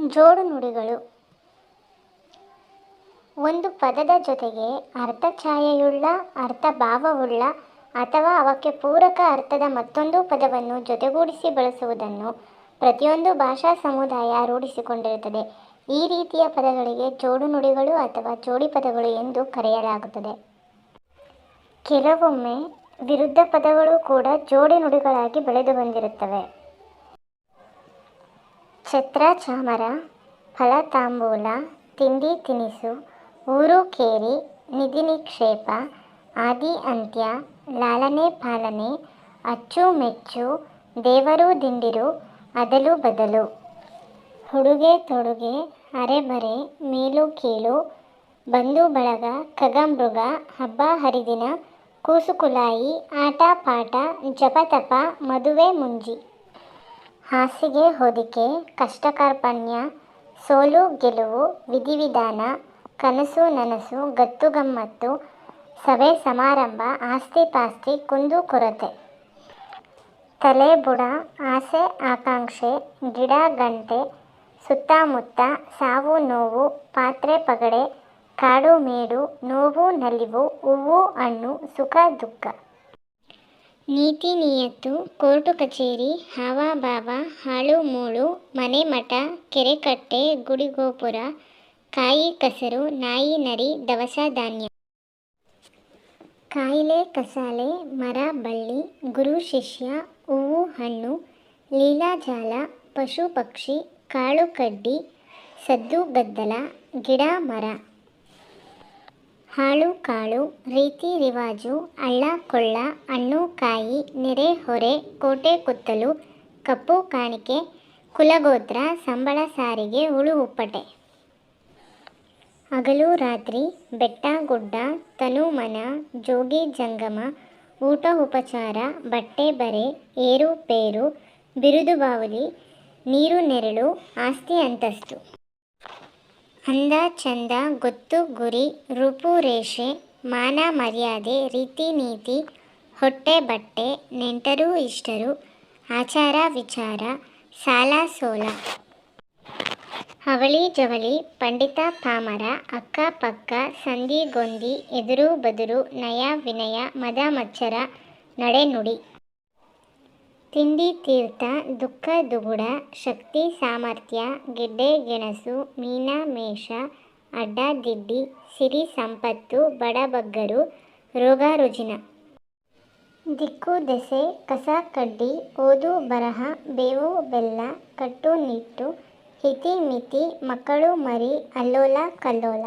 ಜೋಡು ನುಡಿಗಳು. ಒಂದು ಪದದ ಜೊತೆಗೆ ಅರ್ಥ ಛಾಯೆಯುಳ್ಳ, ಅರ್ಥ ಭಾವವುಳ್ಳ ಅಥವಾ ಅವಕ್ಕೆ ಪೂರಕ ಅರ್ಥದ ಮತ್ತೊಂದು ಪದವನ್ನು ಜೊತೆಗೂಡಿಸಿ ಬಳಸುವುದನ್ನು ಪ್ರತಿಯೊಂದು ಭಾಷಾ ಸಮುದಾಯ ರೂಢಿಸಿಕೊಂಡಿರುತ್ತದೆ. ಈ ರೀತಿಯ ಪದಗಳಿಗೆ ಜೋಡು ನುಡಿಗಳು ಅಥವಾ ಜೋಡಿ ಪದಗಳು ಎಂದು ಕರೆಯಲಾಗುತ್ತದೆ. ಕೆಲವೊಮ್ಮೆ ವಿರುದ್ಧ ಪದಗಳು ಕೂಡ ಜೋಡಿ ನುಡಿಗಳಾಗಿ ಬೆಳೆದು ಬಂದಿರುತ್ತವೆ. ಛತ್ರ ಚಾಮರ ಫಲ ತಾಂಬೂಲ ತಿಂಡಿ ತಿನಿಸು, ಊರು ಕೇರಿ, ನಿಧಿ ನಿಕ್ಷೇಪ, ಆದಿ ಅಂತ್ಯ, ಲಾಲನೆ ಪಾಲನೆ, ಅಚ್ಚು ಮೆಚ್ಚು, ದೇವರು ದಿಂಡಿರು, ಅದಲು ಬದಲು. ಹುಡುಗೆ ತೊಡುಗೆ, ಅರೆಬರೆ, ಮೇಲು ಕೀಳು, ಬಂಧು ಬಳಗ ಖಗಮೃಗ ಹಬ್ಬ ಹರಿದಿನ ಕೂಸುಕುಲಾಯಿ ಆಟ ಪಾಠ ಜಪತಪ ಮದುವೆ ಮುಂಜಿ. ಹಾಸಿಗೆ ಹೊದಿಕೆ, ಕಷ್ಟಕಾರ್ಪಣ್ಯ, ಸೋಲು, ಗೆಲುವು, ವಿಧಿವಿಧಾನ, ಕನಸು, ನನಸು ಗತ್ತುಗಮ್ಮತ್ತು ಸಭೆ, ಸಮಾರಂಭ, ಆಸ್ತಿ ಪಾಸ್ತಿ, ಕುಂದು ಕೊರತೆ. ತಲೆ ಬುಡ, ಆಸೆ, ಆಕಾಂಕ್ಷೆ, ಗಿಡ, ಗಂಟೆ, ಸುತ್ತಮುತ್ತ, ಸಾವು, ನೋವು, ಪಾತ್ರೆ, ಪಗಡೆ, ಕಾಡು, ಮೇಡು, ನೋವು, ನಲಿವು, ಹೂವು, ಹಣ್ಣು, ಸುಖ, ದುಃಖ. ನೀತಿ ನಿಯತ್ತು, ಕೋರ್ಟು ಕಚೇರಿ ಹಾವಾಭಾವ ಹಾಳು ಮೂಳು, ಮನೆ ಮಠ ಕೆರೆಕಟ್ಟೆ ಗುಡಿಗೋಪುರ ಗುಡಿ ಗೋಪುರ, ಕಾಯಿ ಕಸರು, ನಾಯಿ ನರಿ, ದವಸ ಧಾನ್ಯ. ಕಾಯಿಲೆ, ಕಸಾಲೆ, ಮರ, ಬಳ್ಳಿ, ಗುರು ಶಿಷ್ಯ, ಹೂವು, ಹಣ್ಣು ಲೀಲಾಜಾಲ ಪಶು ಪಕ್ಷಿ, ಕಾಳು ಕಡ್ಡಿ, ಸದ್ದು ಗದ್ದಲ, ಗಿಡ ಮರ. ಹಾಳು, ಕಾಳು, ರೀತಿ, ರಿವಾಜು, ಅಳ್ಳ, ಕೊಳ್ಳ, ಹಣ್ಣು, ಕಾಯಿ, ನೆರೆ, ಹೊರೆ, ಕೋಟೆ, ಕುತ್ತಲು, ಕಪ್ಪು, ಕಾಣಿಕೆ, ಕುಲಗೋತ್ರ, ಸಂಬಳ ಸಾರಿಗೆ, ಹುಳು, ಉಪ್ಪಟೆ. ಹಗಲು, ರಾತ್ರಿ, ಬೆಟ್ಟ, ಗುಡ್ಡ, ತನು, ಮನ, ಜೋಗಿ, ಜಂಗಮ, ಊಟ, ಉಪಚಾರ, ಬಟ್ಟೆ, ಬರೆ, ಏರು, ಪೇರು, ಬಿರುದು, ಬಾವಲಿ, ನೀರು, ನೆರಳು, ಆಸ್ತಿ, ಅಂತಸ್ತು. ಅಂದ ಚಂದ, ಗೊತ್ತು, ಗುರಿ ರೂಪುರೇಷೆ ಮಾನ, ಮರ್ಯಾದೆ, ರೀತಿ, ನೀತಿ, ಹೊಟ್ಟೆ, ಬಟ್ಟೆ, ನೆಂಟರು, ಇಷ್ಟರು, ಆಚಾರ, ವಿಚಾರ, ಸಾಲ, ಸೋಲ. ಅವಳಿ ಜವಳಿ, ಪಂಡಿತ, ಪಾಮರ, ಅಕ್ಕ, ಪಕ್ಕ, ಸಂಧಿ ಗೊಂದಿ ಎದುರು, ಬದುರು, ನಯ, ವಿನಯ, ಮದ, ಮಚ್ಚರ ನಡೆನುಡಿ ತಿಂಡಿ, ತೀರ್ಥ, ದುಃಖ, ದುಗುಡ, ಶಕ್ತಿ, ಸಾಮರ್ಥ್ಯ, ಗೆಡ್ಡೆ, ಗೆಣಸು, ಮೀನ, ಮೇಷ, ಅಡ್ಡ, ದಿಡ್ಡಿ, ಸಿರಿ, ಸಂಪತ್ತು ಬಡಬಗ್ಗರು ರೋಗ, ರುಜಿನ. ದಿಕ್ಕು, ದೆಸೆ, ಕಸ, ಕಡ್ಡಿ, ಓದು, ಬರಹ, ಬೇವು, ಬೆಲ್ಲ ಕಟ್ಟುನಿಟ್ಟು ಮಿತಿ, ಮಕ್ಕಳು, ಮರಿ, ಅಲ್ಲೋಲ, ಕಲ್ಲೋಲ.